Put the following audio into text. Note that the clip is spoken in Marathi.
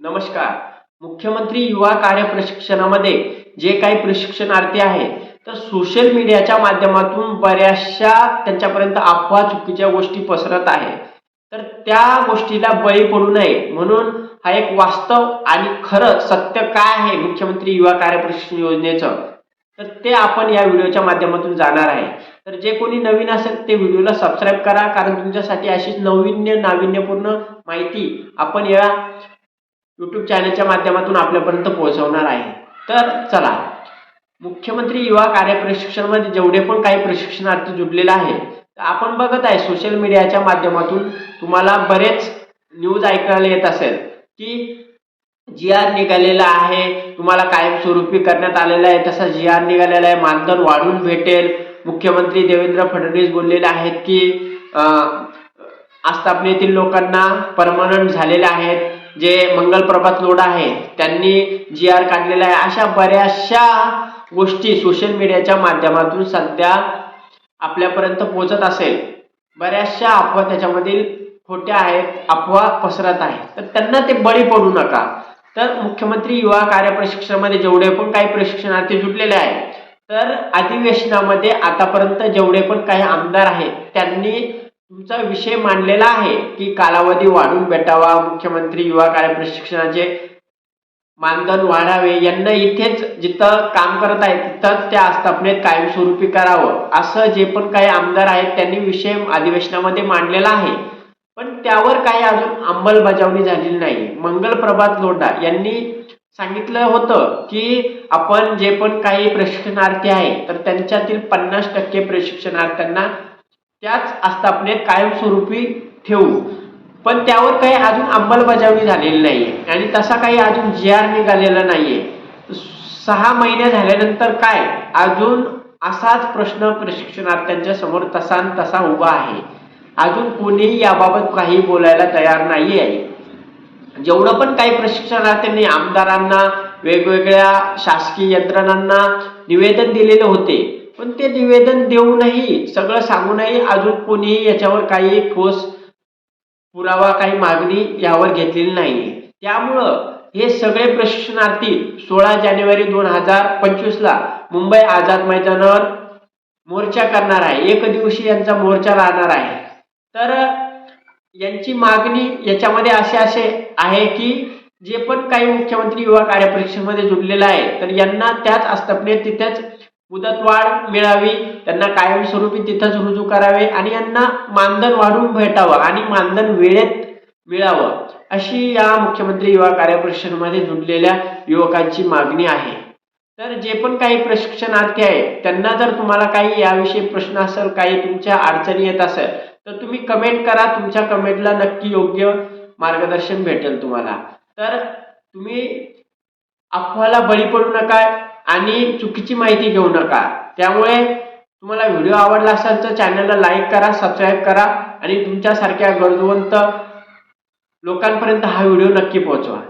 नमस्कार. मुख्यमंत्री युवा कार्य प्रशिक्षणामध्ये जे काही प्रशिक्षणार्थी आहेत तर सोशल मीडियाच्या माध्यमातून बऱ्याचशा त्यांच्यापर्यंत अफवा चुकीच्या गोष्टी पसरत आहे. तर त्या गोष्टीला बळी पडू नये म्हणून हा एक वास्तव आणि खरं सत्य काय आहे मुख्यमंत्री युवा कार्य प्रशिक्षण योजनेचं? तर ते आपण या व्हिडिओच्या माध्यमातून जाणार आहे. तर जे कोणी नवीन असेल ते व्हिडिओला सबस्क्राईब करा कारण तुमच्यासाठी अशीच नवीन्य नाविन्यपूर्ण माहिती आपण या यूट्यूब चॅनलच्या माध्यमातून आपल्यापर्यंत पोहोचवणार आहे. तर चला मुख्यमंत्री युवा कार्यप्रशिक्षणमध्ये जेवढे पण काही प्रशिक्षणार्थी जुडलेला आहे तर आपण बघत आहे सोशल मीडियाच्या माध्यमातून तुम्हाला बरेच न्यूज ऐकायला येत असेल की जी आर निघालेला आहे तुम्हाला कायमस्वरूपी करण्यात आलेला आहे तसा जी आर निघालेला आहे मानधन वाढून भेटेल. मुख्यमंत्री देवेंद्र फडणवीस बोललेले आहेत की आस्थापनेतील लोकांना परमनंट झालेले आहेत. जे मंगल प्रभात लोढा आहे त्यांनी जी आर काढलेला आहे. अशा बऱ्याचशा गोष्टी सोशल मीडियाच्या माध्यमातून सध्या आपल्यापर्यंत पोहोचत असेल. बऱ्याचशा अफवा त्याच्यामधील खोट्या आहेत अफवा पसरत आहेत. तर त्यांना ते बळी पडू नका. तर मुख्यमंत्री युवा कार्य प्रशिक्षणामध्ये जेवढे पण काही प्रशिक्षणार्थी जुटलेले आहेत तर अधिवेशनामध्ये आतापर्यंत जेवढे पण काही आमदार आहेत त्यांनी तुमचा विषय मांडलेला आहे की कालावधी वाढून भेटावा मुख्यमंत्री युवा कार्य प्रशिक्षणाचे मानधन वाढावे यांना इथेच जिथं काम करत आहेत तिथंच त्या आस्थापनेत कायमस्वरूपी करावं असं जे पण काही आमदार आहेत त्यांनी विषय अधिवेशनामध्ये मांडलेला आहे. पण त्यावर काही अजून अंमलबजावणी झालेली नाही. मंगल प्रभात लोंढा यांनी सांगितलं होतं की आपण जे पण काही प्रशिक्षणार्थी आहेत तर त्यांच्यातील पन्नास टक्के प्रशिक्षणार्थ्यांना त्याच आस्थापनेत कायमस्वरूपी ठेवू. पण त्यावर काही अजून अंमलबजावणी झालेली नाहीये. आणि तसा काही अजून जी आर निघालेला नाहीये. सहा महिने झाल्यानंतर काय? अजून असाच प्रश्न प्रशिक्षणार्थ्यांच्या समोर तसा न तसा उभा आहे. अजून कोणीही याबाबत काही बोलायला तयार नाही आहे जेवढं पण काही प्रशिक्षणार्थ्यांनी आमदारांना वेगवेगळ्या शासकीय यंत्रणांना निवेदन दिलेले होते पण ते निवेदन देऊनही सगळं सांगूनही अजून कोणीही याच्यावर काही ठोस पुरावा काही मागणी यावर घेतलेली नाही त्यामुळं हे सगळे प्रशिक्षणार्थी सोळा जानेवारी दोन हजार पंचवीसला मुंबई आझाद मैदानावर मोर्चा करणार आहे. एक दिवशी यांचा मोर्चा राहणार आहे. तर यांची मागणी याच्यामध्ये असे असे आहे की जे पण काही मुख्यमंत्री युवा कार्यपरीक्षेमध्ये जुडलेलं आहे तर यांना त्याच आस्थापनेत तिथेच मुदतवाढ मिळावी त्यांना कायमस्वरूपी तिथंच रुजू करावे आणि यांना मानधन वाढवून भेटावं आणि मानधन वेळेत मिळावं अशी या मुख्यमंत्री युवा कार्यपरिषदेमध्ये जुडलेल्या युवकांची मागणी आहे. तर जे पण काही प्रशिक्षणार्थी आहेत त्यांना जर तुम्हाला काही याविषयी प्रश्न असेल काही तुमच्या अडचणी येत असेल तर तुम्ही कमेंट करा तुमच्या कमेंटला नक्की योग्य मार्गदर्शन भेटेल तुम्हाला. तर तुम्ही अफवाला बळी पडू नका आणि चुकीची माहिती घेऊ नका. त्यामुळे तुम्हाला व्हिडिओ आवडला असेल तर चॅनलला लाईक करा सबस्क्राईब करा आणि तुमच्यासारख्या गरजवंत लोकांपर्यंत हा व्हिडिओ नक्की पोहोचवा.